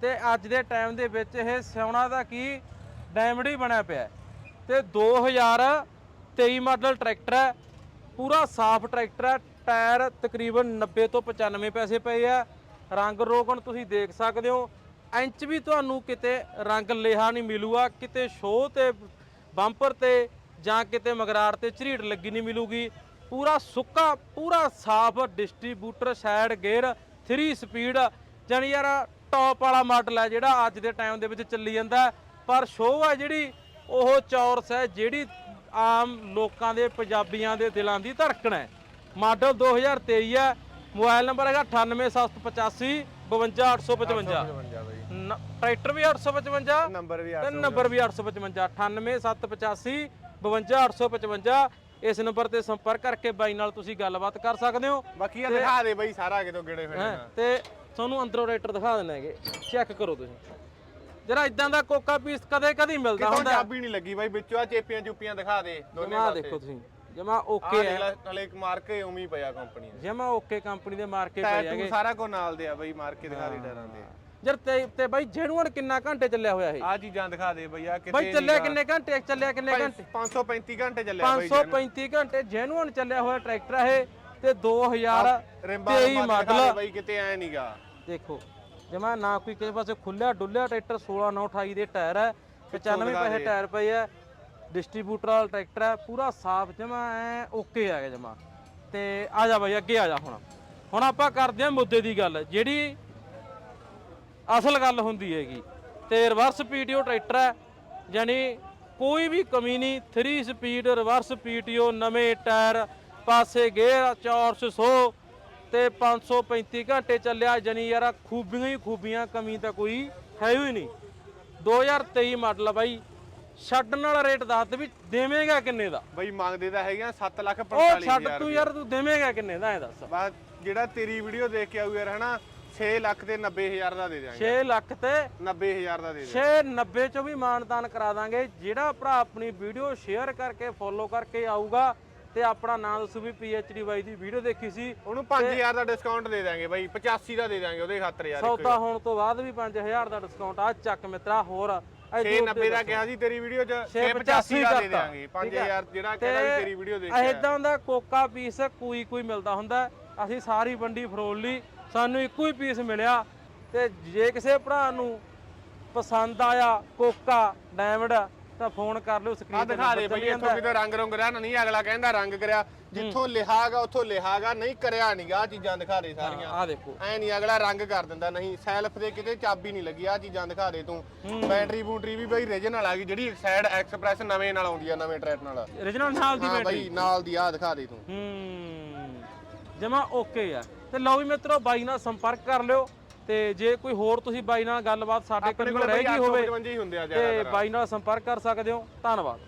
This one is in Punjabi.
ਤੇ ਅੱਜ ਦੇ ਟਾਈਮ ਦੇ ਵਿੱਚ ਇਹ ਸੋਨਾ ਦਾ ਕੀ ਡਾਇਮੰਡ ਹੀ ਬਣਿਆ ਪਿਆ ਹੈ। ਤੇ 2023 ਮਾਡਲ ਟਰੈਕਟਰ ਹੈ, ਪੂਰਾ ਸਾਫ਼ ਟਰੈਕਟਰ ਹੈ, ਟਾਇਰ ਤਕਰੀਬਨ 90 ਤੋਂ 95 ਪੈਸੇ ਪਏ ਆ ਰੰਗ ਰੋਗਣ ਤੁਸੀਂ ਦੇਖ ਸਕਦੇ ਹੋ, ਇੰਚ ਵੀ ਤੁਹਾਨੂੰ ਕਿਤੇ ਰੰਗ ਲੇਹਾ ਨਹੀਂ ਮਿਲੂਗਾ, ਕਿਤੇ ਸ਼ੋਅ ਤੇ, ਬੰਪਰ ਤੇ ਜਾਂ ਕਿਤੇ ਮਗਰਾਰ ਤੇ ਝਰੀੜ ਲੱਗੀ ਨਹੀਂ ਮਿਲੂਗੀ ਪੂਰਾ ਸੁੱਕਾ, ਪੂਰਾ ਸਾਫ਼ ਡਿਸਟ੍ਰੀਬਿਊਟਰ ਸਾਈਡ ਗੇਅਰ 3 ਸਪੀਡ ਜਾਨੀ ਯਾਰ ਟੌਪ ਵਾਲਾ ਮਾਡਲ ਹੈ ਜਿਹੜਾ ਅੱਜ ਦੇ ਟਾਈਮ ਦੇ ਵਿੱਚ ਚੱਲੀ ਜਾਂਦਾ। ਪਰ ਸ਼ੋਅ ਹੈ ਜਿਹੜੀ ਉਹ ਚੌਰਸ ਹੈ ਜਿਹੜੀ ਆਮ ਲੋਕਾਂ ਦੇ ਪੰਜਾਬੀਆਂ ਦੇ ਦਿਲਾਂ ਦੀ ਧੜਕਣ ਹੈ। ਮਾਡਲ 2023 ਹੈ ਮੋਬਾਈਲ ਨੰਬਰ ਹੈਗਾ 98785 52855 ਬਈ। ਨ- ਟਰੈਕਟਰ ਵੀ 855 ਨੰਬਰ ਵੀ ਤੇ ਨੰਬਰ ਵੀ 855 98785 52855 ਇਸ ਨੰਬਰ ਤੇ ਸੰਪਰਕ ਕਰਕੇ ਬਾਈ ਨਾਲ ਤੁਸੀਂ ਗੱਲਬਾਤ ਕਰ ਸਕਦੇ ਹੋ। ਬਾਕੀ ਆ ਦਿਖਾ ਦੇ ਬਈ ਸਾਰਾ ਕਿਤੋਂ ਗੇੜੇ ਫਿਰ ਤੇ ਤੁਹਾਨੂੰ ਅੰਦਰੋਂ ਟਰੈਕਟਰ ਦਿਖਾ ਦਿੰਦੇ ਹੈਗੇ। ਚੈੱਕ ਕਰੋ ਤੁਸੀਂ। ਜਰਾ ਇਦਾਂ ਦਾ ਕੋਕਾ ਪੀਸ ਕਦੇ ਕਦੀ ਮਿਲਦਾ ਕਿਤੋਂ ਹੁੰਦਾ। ਚਾਬੀ ਨਹੀਂ ਲੱਗੀ ਬਈ ਵਿੱਚੋਂ ਆ ਚੇਪੀਆਂ ਚੁੱਪੀਆਂ ਦਿਖਾ ਦੇ ਦੋਨੇ ਜਮਾ ਦੇਖੋ ਤੁਸੀਂ। ਜਮਾ ਓਕੇ ਹੈ। ਲੈ ਨਾਲੇ ਇੱਕ ਮਾਰ ਕੇ ਉਵੇਂ ਹੀ ਪਿਆ ਕੰਪਨੀ ਦੇ। ਜਮਾ ਓਕੇ ਕੰਪਨੀ ਦੇ ਮਾਰ ਕੇ ਪਏ ਟਾਇਰ ਹੈਗੇ। ਸਾਰਾ ਕੋ ਨਾਲ ਦੇ ਆ ਬਈ ਮਾਰ ਕੇ ਦਿਖਾ ਦੇ ਟਾਇਰਾਂ ਦੇ। ਜਰ ਤੇ ਤੇ ਬਾਈ ਜੈਨੂਅਨ ਕਿੰਨਾ ਘੰਟੇ ਚੱਲਿਆ ਹੋਇਆ ਇਹ? ਆ ਚੀਜ਼ਾਂ ਦਿਖਾ ਦੇ ਬਈ ਆ ਕਿਤੇ ਬਾਈ ਚੱਲਿਆ ਕਿੰਨੇ ਘੰਟੇ? ਚੱਲਿਆ ਕਿੰਨੇ ਘੰਟੇ? 535 ਘੰਟੇ ਚੱਲਿਆ ਬਈ 535 ਘੰਟੇ ਜੈਨੂਅਨ ਚੱਲਿਆ ਹੋਇਆ ਟਰੈਕਟਰ ਹੈ ਇਹ। ਤੇ 2000 ਰਿੰਬਾ 23 ਮਾਡਲ ਬਈ ਕਿਤੇ ਐ ਨਹੀਂਗਾ ਦੇਖੋ ਜਮਾ ਨਾ ਕੋਈ ਕਿਸੇ ਪਾਸੇ ਖੁੱਲਿਆ ਡੁੱਲਿਆ ਟਰੈਕਟਰ 16 9 28 ਦੇ ਟਾਇਰ ਹੈ 95 ਪੈਸੇ ਟਾਇਰ ਪਏ ਹੈ ਡਿਸਟ੍ਰੀਬਿਊਟਰ ਵਾਲਾ ਟਰੈਕਟਰ ਹੈ ਪੂਰਾ ਸਾਫ਼ ਜਮਾ ਐ ਓਕੇ ਆ ਗਿਆ ਜਮਾ। ਤੇ ਆ ਜਾ ਬਾਈ ਅੱਗੇ ਆ ਜਾ ਹੁਣ। ਹੁਣ ਆਪਾਂ ਕਰਦੇ ਹਾਂ ਮੁੱਦੇ ਦੀ ਗੱਲ ਜਿਹੜੀ ਅਸਲ ਗੱਲ ਹੁੰਦੀ ਹੈਗੀ। ਤੇ ਰਿਵਰਸ ਪੀਟੀਓ ਟਰੈਕਟਰ ਹੈ ਯਾਨੀ ਕੋਈ ਵੀ ਕਮੀ ਨਹੀਂ 3 ਸਪੀਡ ਰਿਵਰਸ ਪੀਟੀਓ ਨਵੇਂ ਟਾਇਰ ਪਾਸੇ ਗੇਅਰ ਚੌਰਸ 100 ਤੇ 535 ਘੰਟੇ ਚੱਲਿਆ ਯਾਨੀ ਯਾਰ ਖੂਬੀਆਂ ਹੀ ਖੂਬੀਆਂ ਕਮੀ ਤਾਂ ਕੋਈ ਹੈ ਹੀ ਨਹੀਂ। 2023 ਮਾਡਲ ਆ ਬਾਈ ਛੱਡਣ ਵਾਲਾ ਰੇਟ ਦੱਸ ਦੇ ਵੀ ਦੇਵੇਂਗਾ ਕਿੰਨੇ ਦਾ? ਬਈ ਮੰਗਦੇ ਤਾਂ ਹੈਗੀਆਂ 7 ਲੱਖ ਉਹ 45 ਛੱਡ ਹਜ਼ਾਰ ਤੂੰ ਯਾਰ ਤੂੰ ਦੇਵੇਂਗਾ ਕਿੰਨੇ ਦਾ ਐ ਦੱਸ। ਬਸ ਜਿਹੜਾ ਤੇਰੀ ਵੀਡੀਓ ਦੇਖ ਕੇ ਆਊ ਯਾਰ ਹਨਾ 6 ਲੱਖ ਤੇ 90 ਹਜ਼ਾਰ ਦਾ ਦੇ ਦਿਆਂਗੇ। 6 ਲੱਖ ਤੇ 90 ਹਜ਼ਾਰ ਦਾ ਦੇ ਦੇ 690 ਚੋਂ ਵੀ ਮਾਨਤਾਨ ਕਰਾ ਦਾਂਗੇ। ਜਿਹੜਾ ਭਰਾ ਆਪਣੀ ਵੀਡੀਓ ਸ਼ੇਅਰ ਕਰਕੇ ਫੋਲੋ ਕਰਕੇ ਆਊਗਾ ਤੇ ਆਪਣਾ ਨਾਮ ਦੱਸੂ ਵੀ PhD ਬਾਈ ਦੀ ਵੀਡੀਓ ਦੇਖੀ ਸੀ ਉਹਨੂੰ 5000 ਦਾ ਡਿਸਕਾਊਂਟ ਦੇ ਦਾਂਗੇ ਬਈ 85 ਦਾ ਦੇ ਦਾਂਗੇ ਉਹਦੇ ਖਾਤਰ ਯਾਰ ਸੌਦਾ ਹੋਣ ਤੋਂ ਬਾਅਦ ਵੀ 5000 ਦਾ ਡਿਸਕਾਊਂਟ ਆ ਚੱਕ ਮਿੱਤਰਾ ਹੋਰ 690 ਦਾ ਕਿਹਾ ਸੀ ਤੇਰੀ ਵੀਡੀਓ 'ਚ 685 ਦਾ ਦੇ ਦਾਂਗੇ 5000 ਜਿਹੜਾ ਕਹਿੰਦਾ ਵੀ ਤੇਰੀ ਵੀਡੀਓ ਦੇਖ ਇਦਾਂ ਦਾ ਕੋਕਾ ਪੀਸ ਕੋਈ ਕੋਈ ਮਿਲਦਾ ਹੁੰਦਾ ਅਸੀਂ ਸਾਰੀ ਵੰਡੀ ਫਰੋਲ ਲਈ ਸਾਨੂੰ ਇੱਕੋ ਹੀ ਪੀਸ ਮਿਲਿਆ। ਤੇ ਜੇ ਕਿਸੇ ਭਰਾ ਨੂੰ ਪਸੰਦ ਆਇਆ ਕੋਕਾ ਡਾਇਮੰਡ ਤਾਂ ਫੋਨ ਕਰ ਲਿਓ ਆ ਸਕਰੀਨ ਤੇ ਦਿਖਾ ਦੇ ਬਈ ਇੱਥੋਂ ਕਿਤੇ ਰੰਗ ਰੰਗ ਨਾ ਨਹੀਂ ਅਗਲਾ ਕਹਿੰਦਾ ਰੰਗ ਕਰਿਆ। ਜਿੱਥੋਂ ਲਿਖਾਗਾ ਉੱਥੋਂ ਲਿਖਾਗਾ ਨਹੀਂ ਕਰਿਆ ਨਹੀਂਗਾ ਆ ਚੀਜ਼ਾਂ ਦਿਖਾ ਦੇ ਸਾਰੀਆਂ। ਆ ਦੇਖੋ। ਐ ਨਹੀਂ ਅਗਲਾ ਰੰਗ ਕਰ ਦਿੰਦਾ ਨਹੀਂ ਸੈਲਫ ਦੇ ਕਿਤੇ ਚਾਬੀ ਨਹੀਂ ਲੱਗੀ ਆ ਚੀਜ਼ਾਂ ਦਿਖਾ ਦੇ ਤੂੰ। ਬੈਟਰੀ ਬੂਟਰੀ ਵੀ ਬਈ ਰੀਜਨਲ ਆ ਗਈ ਜਿਹੜੀ ਸਾਈਡ ਐਕਸਪ੍ਰੈਸ ਨਵੇਂ ਨਾਲ ਆਉਂਦੀ ਆ ਨਵੇਂ ਟਰੈਕ ਨਾਲ। Origignal ਨਾਲ ਦੀ ਬੈਟਰੀ। ਬਈ ਨਾਲ ਦੀ ਆ ਦਿਖਾ ਦੇ ਤੂੰ। ਹੂੰ। ਜਮਾ ਓਕੇ ਆ। ਤੇ ਲਓ ਵੀ ਮਿੱਤਰੋ ਬਾਈ ਨਾਲ ਸੰਪਰਕ ਕਰ ਲਿਓ। ਤੇ ਜੇ ਕੋਈ ਹੋਰ ਤੁਸੀਂ ਬਾਈ ਨਾਲ ਗੱਲਬਾਤ ਸਾਡੇ ਕੋਲ ਰਹਿ ਗਈ ਹੋਵੇ 855 ਹੀ ਹੁੰਦੇ ਆ ਤੇ ਬਾਈ ਨਾਲ ਸੰਪਰਕ ਕਰ ਸਕਦੇ ਹੋ। ਧੰਨਵਾਦ।